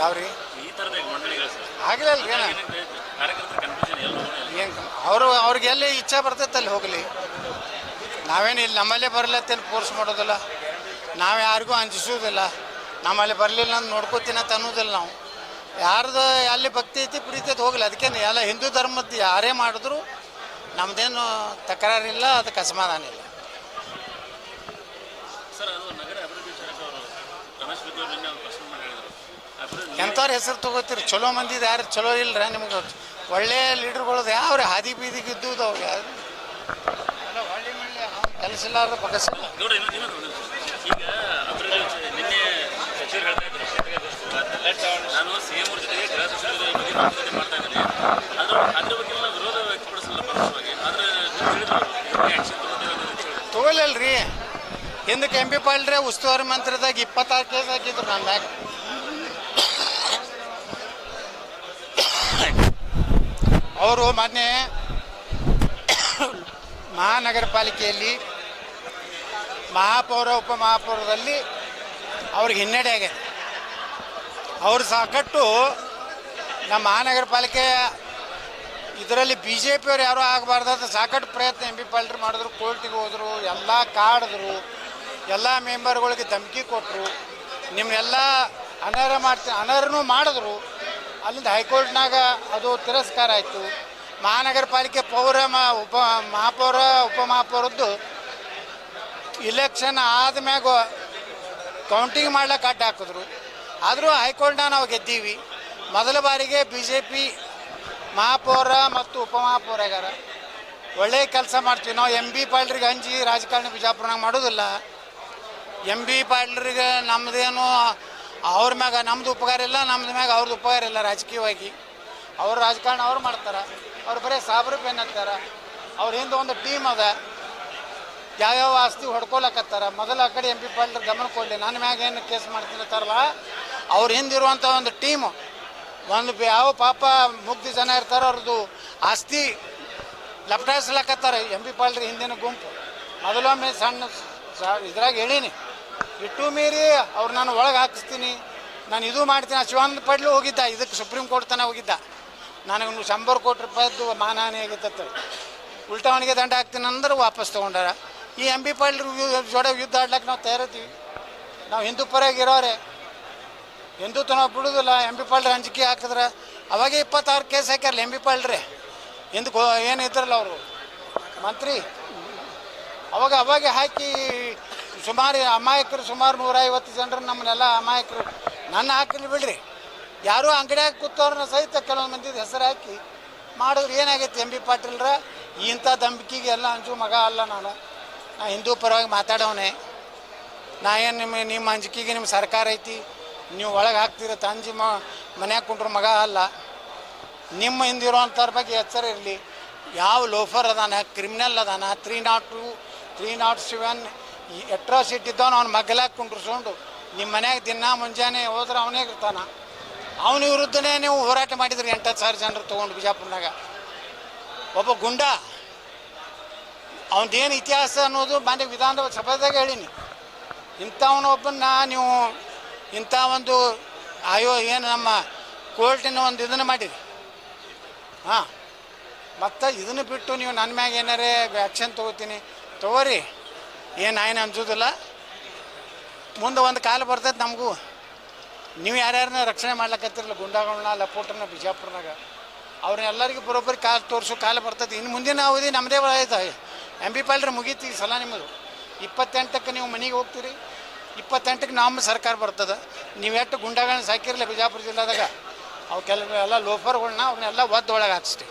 ಯಾವ್ರಿ? ಈ ಥರದ ಮಂಡಳಿಗಳು ಸರ್. ಆಗಿಲ್ಲಲ್ರಿ ಏನ ಕಾರ್ಯಕರ್ತರ ಕನ್ಫ್ಯೂಷನ್ ಎಲ್ಲ ಏನು ಅವರು ಅವ್ರಿಗೆ ಎಲ್ಲಿ ಇಚ್ಛೆ ಬರ್ತೈತೆ ಅಲ್ಲಿ ಹೋಗಲಿ. ನಾವೇನು ಇಲ್ಲಿ ನಮ್ಮಲ್ಲೇ ಬರಲತ್ತೇನು ಫೋರ್ಸ್ ಮಾಡೋದಿಲ್ಲ. ನಾವು ಯಾರಿಗೂ ಅಂಜಿಸೋದಿಲ್ಲ ನಮ್ಮಲ್ಲಿ ಬರಲಿಲ್ಲ ಅಂತ ನೋಡ್ಕೋತೀನಿ ಅಂತ ಅನ್ನೋದಿಲ್ಲ ನಾವು. ಯಾರ್ದು ಅಲ್ಲಿ ಭಕ್ತಿ ಐತಿ ಪ್ರೀತಿ ಹೋಗಲಿ. ಅದಕ್ಕೇನು ಎಲ್ಲ ಹಿಂದೂ ಧರ್ಮದ ಯಾರೇ ಮಾಡಿದ್ರು ನಮ್ಮದೇನು ತಕರಾರಿಲ್ಲ ಅದಕ್ಕೆ ಅಸಮಾಧಾನ ಇಲ್ಲ. ಸರ್ ಅದು ನಗರ ಎಂಥವ್ರ ಹೆಸರು ತಗೋತೀರಿ? ಚಲೋ ಮಂದಿದು ಯಾರು ಚಲೋ ಇಲ್ರ? ನಿಮ್ಗೆ ಒಳ್ಳೆಯ ಲೀಡ್ರ್ಗಳದು ರೀ ಹಾದಿ ಬೀದಿಗೆ ಇದ್ದುದು ಅವ್ರಿಗೆ ಒಳ್ಳೆ ಕೆಲಸ ಎಂ ಅವ್ರ ತಗೊಳ್ಳಲ್ರಿ ಹಿಂದಕ್ಕೆ ಎಂ ಪಿ ಪಾಲ್ರೆ ಉಸ್ತುವಾರಿ ಮಂತ್ರಿದಾಗ ಇಪ್ಪತ್ತಾರು ಕೇಸ್ ಹಾಕಿದ್ರು ನನ್ನ ಮ್ಯಾಗ. ಅವರು ಮೊನ್ನೆ ಮಹಾನಗರ ಪಾಲಿಕೆಯಲ್ಲಿ ಮಹಾಪೌರ, ಉಪಮಹಾಪೌರದಲ್ಲಿ ಅವ್ರಿಗೆ ಹಿನ್ನಡೆ ಆಗಿದೆ ಅವರು ಸಾಕಟ್ಟು ನಮ್ಮ ಮಹಾನಗರ ಪಾಲಿಕೆ ಇದರಲ್ಲಿ ಬಿ ಜೆ ಪಿಯವ್ರು ಯಾರೂ ಆಗಬಾರ್ದು ಅಂತ ಸಾಕಷ್ಟು ಪ್ರಯತ್ನ ಎಂ ಪಿ ಪಾಲ್ಟ್ರಿ ಮಾಡಿದ್ರು, ಕೋರ್ಟಿಗೆ ಹೋದರು, ಎಲ್ಲ ಕಾಡಿದ್ರು. ಎಲ್ಲ ಮೆಂಬರ್ಗಳಿಗೆ ಧಮಕಿ ಕೊಟ್ಟರು ನಿಮ್ಮನ್ನೆಲ್ಲ ಅನರ್ಹ ಮಾಡ್ತೀನಿ ಅನರ್ಹನೂ ಮಾಡಿದ್ರು. ಅಲ್ಲಿಂದ ಹೈಕೋರ್ಟ್ನಾಗ ಅದು ತಿರಸ್ಕಾರ ಆಯಿತು. ಮಹಾನಗರ ಪಾಲಿಕೆ ಪೌರ ಮಾ, ಉಪ, ಮಹಾಪೌರ, ಉಪಮಹಾಪೌರದ್ದು ಇಲೆಕ್ಷನ್ ಆದ್ಮ್ಯಾಗ ಕೌಂಟಿಂಗ್ ಮಾಡ್ಲಿಕ್ಕೆ ಅಡ್ಡ ಹಾಕಿದ್ರು. ಆದರೂ ಹೈಕೋರ್ಟ್ನ ನಾವು ಗೆದ್ದೀವಿ. ಮೊದಲ ಬಾರಿಗೆ ಬಿ ಜೆ ಪಿ ಮಹಾಪೌರ ಮತ್ತು ಉಪಮಹಾಪೌರಗಾರ. ಒಳ್ಳೆಯ ಕೆಲಸ ಮಾಡ್ತೀವಿ. ನಾವು ಎಂ ಬಿ ಪಾಲ್ರಿಗೆ ಹಂಚಿ ರಾಜಕಾರಣ ಬಿಜಾಪುರನಾಗ ಮಾಡೋದಿಲ್ಲ. ಎಂ ಬಿ ಪಾಟೀಲ್ರಿಗೆ ನಮ್ಮದೇನು ಅವ್ರ ಮ್ಯಾಗ ನಮ್ದು ಉಪಕಾರ ಇಲ್ಲ, ನಮ್ದು ಮ್ಯಾಗ ಅವ್ರದ್ದು ಉಪಕಾರ ಇಲ್ಲ ರಾಜಕೀಯವಾಗಿ. ಅವ್ರ ರಾಜಕಾರಣ ಅವ್ರು ಮಾಡ್ತಾರೆ, ಅವ್ರು ಬರೀ ಸಾಬ್ರು ಪೆನ್ ಹತ್ತಾರ ಅವ್ರ ಹಿಂದೆ ಒಂದು ಟೀಮ್ ಅದ, ಯಾವ್ಯಾವ ಆಸ್ತಿ ಹೊಡ್ಕೊಳಕತ್ತಾರ. ಮೊದಲು ಆ ಕಡೆ ಎಂ ಪಿ ಪಾಟೀಲ್ ಗಮನ ಕೊಡಲಿ ನನ್ನ ಮ್ಯಾಗ ಏನು ಕೇಸ್ ಮಾಡ್ತಿರ್ತಾರಲ್ಲ, ಅವ್ರ ಹಿಂದಿರುವಂಥ ಒಂದು ಟೀಮ್, ಒಂದು ಯಾವ ಪಾಪ ಮುಗ್ಧ ಜನ ಇರ್ತಾರೋ ಅವ್ರದ್ದು ಆಸ್ತಿ ಲಪಟಾಯಿಸ್ಲಕತ್ತಾರೆ ಎಂ ಪಿ ಪಾಲ್ರಿ ಹಿಂದಿನ ಗುಂಪು. ಮೊದಲೊಮ್ಮೆ ಸಣ್ಣ ಇದ್ರಾಗ ಹೇಳೀನಿ ಇಟ್ಟು ಮೀರಿ ಅವ್ರು ನಾನು ಒಳಗೆ ಹಾಕಿಸ್ತೀನಿ. ನಾನು ಇದು ಮಾಡ್ತೀನಿ. ಶಿವಾನಂದ ಪಡ್ಲು ಹೋಗಿದ್ದ. ಇದಕ್ಕೆ ಸುಪ್ರೀಂ ಕೋರ್ಟ್ ತನಕ ಹೋಗಿದ್ದ. ನನಗೆ ನೀವು ಶಂಬರ್ ಕೋಟಿ ರೂಪಾಯಿದ್ದು ಮಾನಹಾನಿ ಆಗಿತ್ತು ಉಲ್ಟಾವಣಿಗೆ ದಂಡ ಹಾಕ್ತೀನಿ ಅಂದ್ರೆ ವಾಪಸ್ ತೊಗೊಂಡಾರ. ಈ ಎಂ ಬಿ ಪಾಟೀಲ್ ಜೋಡ ಯುದ್ಧ ಆಡ್ಲಕ್ಕೆ ನಾವು ತಯಾರಿರ್ತೀವಿ ನಾವು ಹಿಂದೂ ಪರವಾಗಿ ಇರೋರೆ. ಹಿಂದೂತ್ವ ನಾವು ಬಿಡೋದಿಲ್ಲ. ಎಂ ಬಿ ಪಾಟೀಲ್ ಅಂಜಿಕೆ ಹಾಕಿದ್ರೆ ಅವಾಗೆ ಇಪ್ಪತ್ತಾರು ಕೇಸ್ ಹಾಕ್ಯಾರಲ್ಲ ಎಂ ಬಿ ಪಾಲ್ರಿ ಹಿಂದೆ ಏನು ಇದ್ರಲ್ಲ ಅವರು? ಮಂತ್ರಿ? ಅವಾಗ ಅವಾಗೆ ಹಾಕಿ ಸುಮಾರು ಅಮಾಯಕರು ಸುಮಾರು ನೂರೈವತ್ತು ಜನರು ನಮ್ಮನ್ನೆಲ್ಲ ಅಮಾಯಕರು. ನನ್ನ ಹಾಕಿಲ್ಲ ಬಿಡ್ರಿ. ಯಾರೂ ಅಂಗಡಿಯಾಗಿ ಕೂತವ್ರನ್ನ ಸಹಿತ ಕೆಲವೊಂದು ಮಂದಿದ ಹೆಸರು ಹಾಕಿ ಮಾಡಿದ್ರೆ ಏನಾಗೈತಿ ಎಂ ಬಿ ಪಾಟೀಲ್ರ? ಇಂಥ ದಂಬಿಕೆಗೆ ಎಲ್ಲ ಅಂಜು ಮಗ ಅಲ್ಲ ನಾನು. ನಾ ಹಿಂದೂ ಪರವಾಗಿ ಮಾತಾಡೋನೆ ನಾ ಏನು ನಿಮ್ಮ ನಿಮ್ಮ ಅಂಜಿಕೆಗೆ ನಿಮ್ಮ ಸರ್ಕಾರ ಐತಿ? ನೀವು ಒಳಗೆ ಹಾಕ್ತೀರ ತಂಜಿ ಮ, ಮನ್ಯಾಗ ಕುಂಟ್ರ ಮಗ ಅಲ್ಲ. ನಿಮ್ಮ ಹಿಂದಿರುವಂಥವ್ರ ಬಗ್ಗೆ ಎಚ್ಚರ ಇರಲಿ. ಯಾವ ಲೋಫರ್ ಅದಾನ, ಕ್ರಿಮಿನಲ್ ಅದಾನ? Three nought two, three nought seven ಈ ಅಟ್ರಾಸಿಟಿ ಇದ್ದವನು ಅವ್ನು ಮಗ್ಲಾಗ ಕುಂಡ್ರಿಸ್ಕೊಂಡು ನಿಮ್ಮ ಮನ್ಯಾಗ ದಿನ ಮುಂಜಾನೆ ಹೋದ್ರೆ ಅವನೇ ಇರ್ತಾನ. ಅವನ ವಿರುದ್ಧನೇ ನೀವು ಹೋರಾಟ ಮಾಡಿದ್ರಿ ಎಂಟತ್ತು ಸಾವಿರ ಜನರು ತೊಗೊಂಡು ಬಿಜಾಪುರ್ನಾಗ. ಒಬ್ಬ ಗುಂಡ, ಅವನದೇನು ಇತಿಹಾಸ ಅನ್ನೋದು ಮಾನ್ಯ ವಿಧಾನದ ಸಭಾದಾಗ ಹೇಳೀನಿ. ಇಂಥವನೊಬ್ಬನ್ನ ನೀವು ಇಂಥ ಒಂದು ಆಯೋ ಏನು ನಮ್ಮ ಕೋರ್ಟಿನ ಒಂದು ಇದನ್ನು ಮಾಡಿರಿ. ಹಾಂ, ಮತ್ತು ಇದನ್ನು ಬಿಟ್ಟು ನೀವು ನನ್ನ ಮ್ಯಾಗ ಏನಾರೇ ಆ್ಯಕ್ಷನ್ ತೊಗೋತೀನಿ. ತೊಗೋರಿ. ಏನು ಆಯ್ನ ಅನ್ಸೋದಿಲ್ಲ ಮುಂದೆ ಒಂದು ಕಾಲ ಬರ್ತೈತೆ ನಮಗೂ. ನೀವು ಯಾರ್ಯಾರನ್ನ ರಕ್ಷಣೆ ಮಾಡ್ಲಕತ್ತಿರಲ್ಲ ಗುಂಡಾಗಳನ್ನ ಲಪೋಟನ ಬಿಜಾಪುರನಾಗ. ಅವ್ರನ್ನೆಲ್ಲರಿಗೂ ಬರೋಬ್ಬರಿ ಕಾಲ ತೋರಿಸೋ, ಕಾಲ ಬರ್ತೈತಿ. ಇನ್ನು ಮುಂದಿನ ಅವಧಿ ನಮ್ಮದೇ ಆಯ್ತು ಎಂ ಬಿ ಪಾಲ್ರ ಮುಗೀತಿ ಈ ಸಲ ನಿಮ್ಮದು. ಇಪ್ಪತ್ತೆಂಟಕ್ಕೆ ನೀವು ಮನೆಗೆ ಹೋಗ್ತೀರಿ. ಇಪ್ಪತ್ತೆಂಟಕ್ಕೆ ನಮ್ಮ ಸರ್ಕಾರ ಬರ್ತದೆ. ನೀವು ಎಷ್ಟು ಗುಂಡಾಗಳನ್ನ ಸಾಕಿರಲಿಲ್ಲ ಬಿಜಾಪುರ ಜಿಲ್ಲಾದಾಗ? ಅವು ಕೆಲವು ಎಲ್ಲ ಲೋಫರ್ಗಳನ್ನ ಅವನ್ನೆಲ್ಲ ಒದ್ದೊಳಗೆ ಹಾಕ್ಸ್ರಿ.